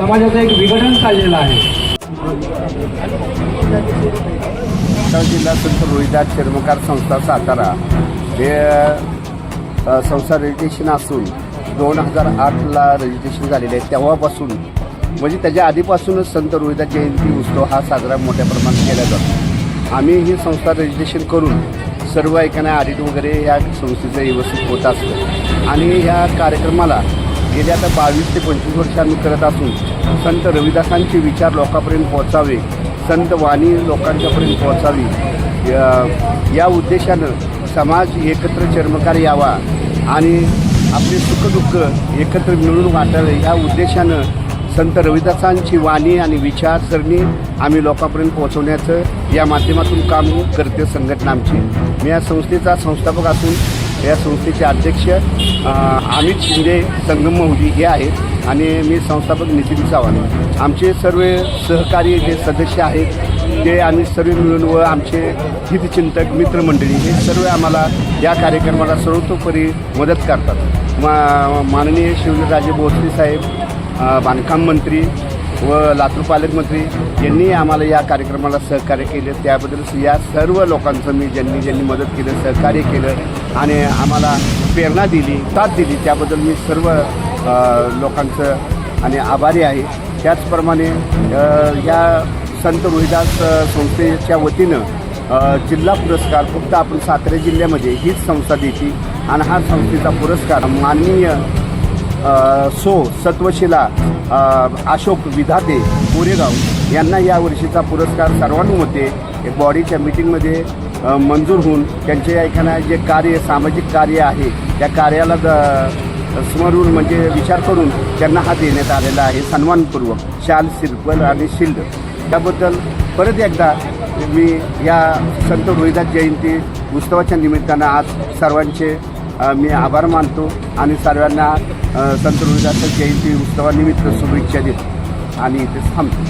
समाजाचं एक विघटन चाललेलं आहे. जिल्हा संत रोहिदास चर्मकार संस्था सातारा हे संस्था रजिस्ट्रेशन असून दोन हजार आठला रजिस्ट्रेशन झालेले आहे तेव्हापासून म्हणजे त्याच्या आधीपासूनच संत रोहिदास जयंती उत्सव हा साजरा मोठ्या प्रमाणात केला जातो. आम्ही ही संस्था रजिस्ट्रेशन करून सर्व ऐकांना ऑडिट वगैरे या संस्थेचं व्यवस्थित होत असतं. आणि ह्या कार्यक्रमाला गेल्या आता बावीस ते पंचवीस वर्ष आम्ही करत असून संत रविदासांचे विचार लोकांपर्यंत पोहोचावे संत वाणी लोकांच्यापर्यंत पोहोचावी. या- या उद्देशानं समाज एकत्र चर्मकार यावा आणि आपले सुखदुःख एकत्र मिळून वाटावे. या उद्देशानं संत रविदासांची वाणी आणि विचारसरणी आम्ही लोकांपर्यंत पोहोचवण्याचं या माध्यमातून काम करते संघटना आमची. मी या संस्थेचा संस्थापक असून या संस्थेचे अध्यक्ष अमित शिंदे संगम महुदी हे आहेत आणि मी संस्थापक नितीन चव्हाण आमचे सर्व सहकारी जे सदस्य आहेत ते आम्ही सर्व मिळून व आमचे हितचिंतक मित्रमंडळी हे सर्व आम्हाला या कार्यक्रमाला सर्वतोपरी मदत करतात. मा माननीय शिवराजे भोसले साहेब बांधकाम मंत्री व लातूर पालकमंत्री यांनी आम्हाला या कार्यक्रमाला सहकार्य केलं. त्याबद्दल या सर्व लोकांचं मी ज्यांनी ज्यांनी मदत केलं सहकार्य केलं आणि आम्हाला प्रेरणा दिली साथ दिली त्याबद्दल मी सर्व लोकांचं आणि आभारी आहे. त्याचप्रमाणे या संत रोहिदास संस्थेच्या वतीनं जिल्हा पुरस्कार फक्त आपण सातारा जिल्ह्यामध्ये हीच संस्था देते आणि हा संस्थेचा पुरस्कार माननीय सो सत्वशिला अशोक विधाते कोरेगाव यांना या वर्षीचा पुरस्कार सर्वानुमते एक बॉडीच्या मिटिंगमध्ये मंजूर होऊन त्यांचे ऐकाना जे कार्य सामाजिक कार्य आहे त्या कार्याला द- स्मरून म्हणजे विचार करून त्यांना हा देण्यात आलेला आहे. सन्मानपूर्वक शाल सिरपल आणि शिल्ड. त्याबद्दल परत एकदा मी या संत रोहिदास जयंती उत्सवाच्या निमित्तानं आज सर्वांचे मी आभार मानतो आणि सर्वांना संत रोहिदास जयंती उत्सवानिमित्त शुभेच्छा देतो. आणि इथे थांबतो.